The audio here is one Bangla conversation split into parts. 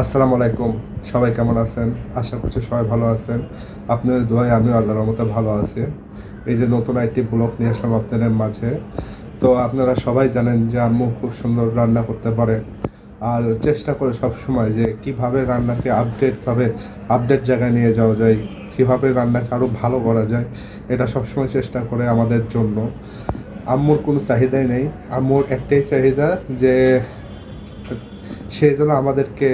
আসসালামু আলাইকুম। সবাই কেমন আছেন? আশা করছি সবাই ভালো আছেন। আপনাদের দোয়ায় আমিও আল্লাহর মতো ভালো আছি। এই যে নতুন একটি ব্লগ নিয়ে আসলাম আপনাদের মাঝে। তো আপনারা সবাই জানেন যে আম্মু খুব সুন্দর রান্না করতে পারে। আর চেষ্টা করে সব সময় যে কীভাবে রান্নাকে আপডেটভাবে আপডেট জায়গায় নিয়ে যাওয়া যায়, কীভাবে রান্নাকে আরও ভালো করা যায়, এটা সবসময় চেষ্টা করে আমাদের জন্য। আম্মুর কোনো চাহিদাই নেই। আম্মুর একটাই চাহিদা যে সে যেন আমাদেরকে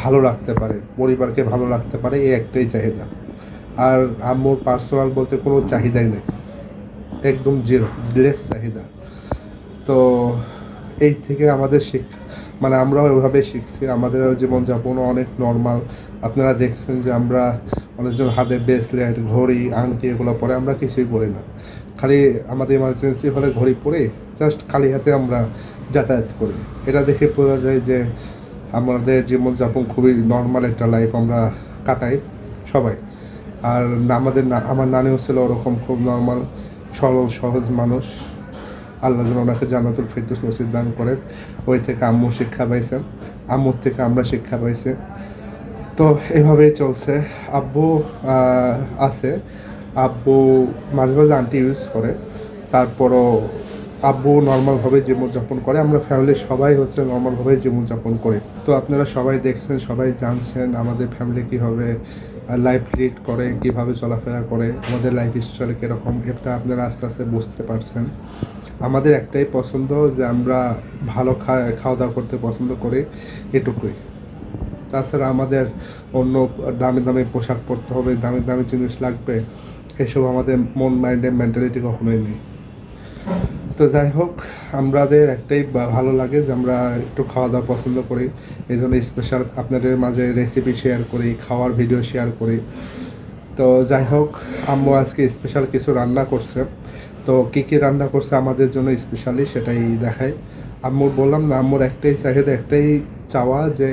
ভালো রাখতে পারে, পরিবারকে ভালো রাখতে পারে, এই একটাই চাহিদা। আর আম্মুর পার্সোনাল বলতে কোনো চাহিদাই নেই, একদম জিরো লেস চাহিদা। তো এই থেকে আমাদের শিখ মানে আমরাও ওইভাবে শিখছি, আমাদের জীবনযাপনও অনেক নর্মাল আপনারা দেখছেন যে আমরা অনেকজন হাতে ব্রেসলেট ঘড়ি, আংটি এগুলো পরে আমরা কিছুই পরি না। খালি আমাদের ইমার্জেন্সি হলে ঘড়ি পরে জাস্ট খালি হাতে আমরা যাতায়াত করি। এটা দেখে বোঝা যায় যে আমাদের জীবনযাপন খুবই নর্মাল একটা লাইফ আমরা কাটাই সবাই। আর আমাদের না- আমার নানিও ছিল ওরকম খুব নর্মাল সরল, সহজ মানুষ। আল্লাহ যেন ওনাকে জান্নাতুল ফেরদৌস নসিব দান করেন। ওই থেকে আম্মু শিক্ষা পাইছে, আম্মুর থেকে আমরা শিক্ষা পাইছি। তো এভাবেই চলছে। আব্বু আছে। আব্বু মাঝে মাঝে আন্টি ইউজ করে। তারপরও আব্বু নর্মালভাবে জীবনযাপন করে, আমরা ফ্যামিলির সবাই হচ্ছে নর্মালভাবে জীবনযাপন করে। তো আপনারা সবাই দেখছেন, সবাই জানছেন আমাদের ফ্যামিলি কীভাবে লাইফ লিড করে, কীভাবে চলাফেরা করে, আমাদের লাইফ স্টাইল কীরকম, এটা আপনারা আস্তে আস্তে বুঝতে পারছেন। আমাদের একটাই পছন্দ যে আমরা ভালো খাওয়া দাওয়া করতে পছন্দ করি, এটুকুই। তাছাড়া আমাদের অন্য দামি দামি পোশাক পরতে হবে, দামি দামি জিনিস লাগবে, এসব আমাদের মন মাইন্ডের মেন্টালিটি কখনোই নেই। তো যাই হোক আমাদের একটাই ভালো লাগে যে আমরা একটু খাওয়া দাওয়া পছন্দ করি। এই জন্য স্পেশাল আপনাদের মাঝে রেসিপি শেয়ার করি, খাওয়ার ভিডিও শেয়ার করি। তো যাই হোক, আম্মু আজকে স্পেশাল কিছু রান্না করছে। তো কী কী রান্না করছে আমাদের জন্য স্পেশালি সেটাই দেখায় আম্মুর বললাম না, আম্মুর একটাই চাহিদা, একটাই চাওয়া যে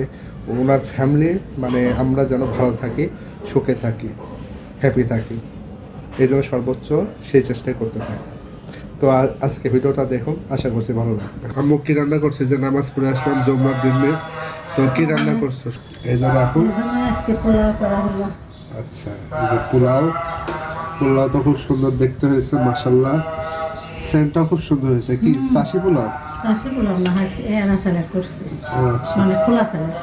ওনার ফ্যামিলি মানে আমরা যেন ভালো থাকি, সুখে থাকি হ্যাপি থাকি। এই জন্য সর্বোচ্চ সেই চেষ্টাই করতে থাকি। তো আজকে ভিডিওটা দেখুন আশা করছি ভালো লাগবে। আম্মু কি রান্না করছে যে নামাজ পড়ে আসলাম জম্মার দিনে তো কি রান্না করছ? এই জন্য এখন আজকে পোলাও করা হলো। আচ্ছা এই যে পোলাও। পোলাও তো খুব সুন্দর দেখতে হয়েছে মাসাল্লাহ সেন্টটা খুব সুন্দর হয়েছে। কি চাষি পোলাও? চাষি পোলাও না আজকে এরা স্যালাড করছে। আচ্ছা। মানে খোলা স্যালাড।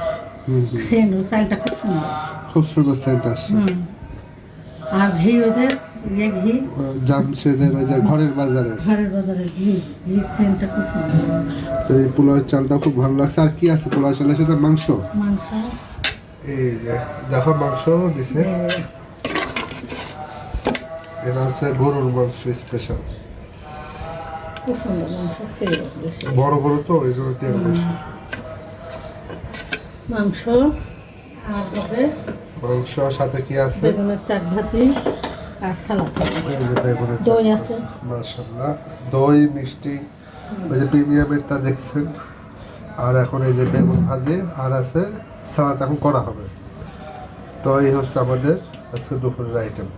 সেন্ট চালটা খুব সুন্দর। খুব সুন্দর সেন্ট আসছে। হুম। আর ঘি ওই যে ইয়ে ঘি। জামশেদের ওই ঘরের বাজারে। ঘরের বাজারে ঘি। ঘির সেন্টটা খুব তো এই পোলাওয়ের চালটা খুব ভালো লাগছে। আর কি আছে পোলাও চালের সাথে মাংস। মাংস। এই যে দেখো মাংস দিছে। এটা হচ্ছে গরুর মাংস স্পেশাল বড় বড় তো এই জন্য তেল বেশি। মাংস আর হবে মাংস সাথে কি আছে? বেগুনের চাক ভাজি। আর সালাদ দই আছে। মাশাল্লাহ দই মিষ্টি ওই যে প্রিমিয়ামেরটা দেখছেন। আর এখন এই যে বেগুন ভাজি আর আছে সালাদ এখন করা হবে। তো এই হচ্ছে আমাদের আজকে দুপুরের আইটেম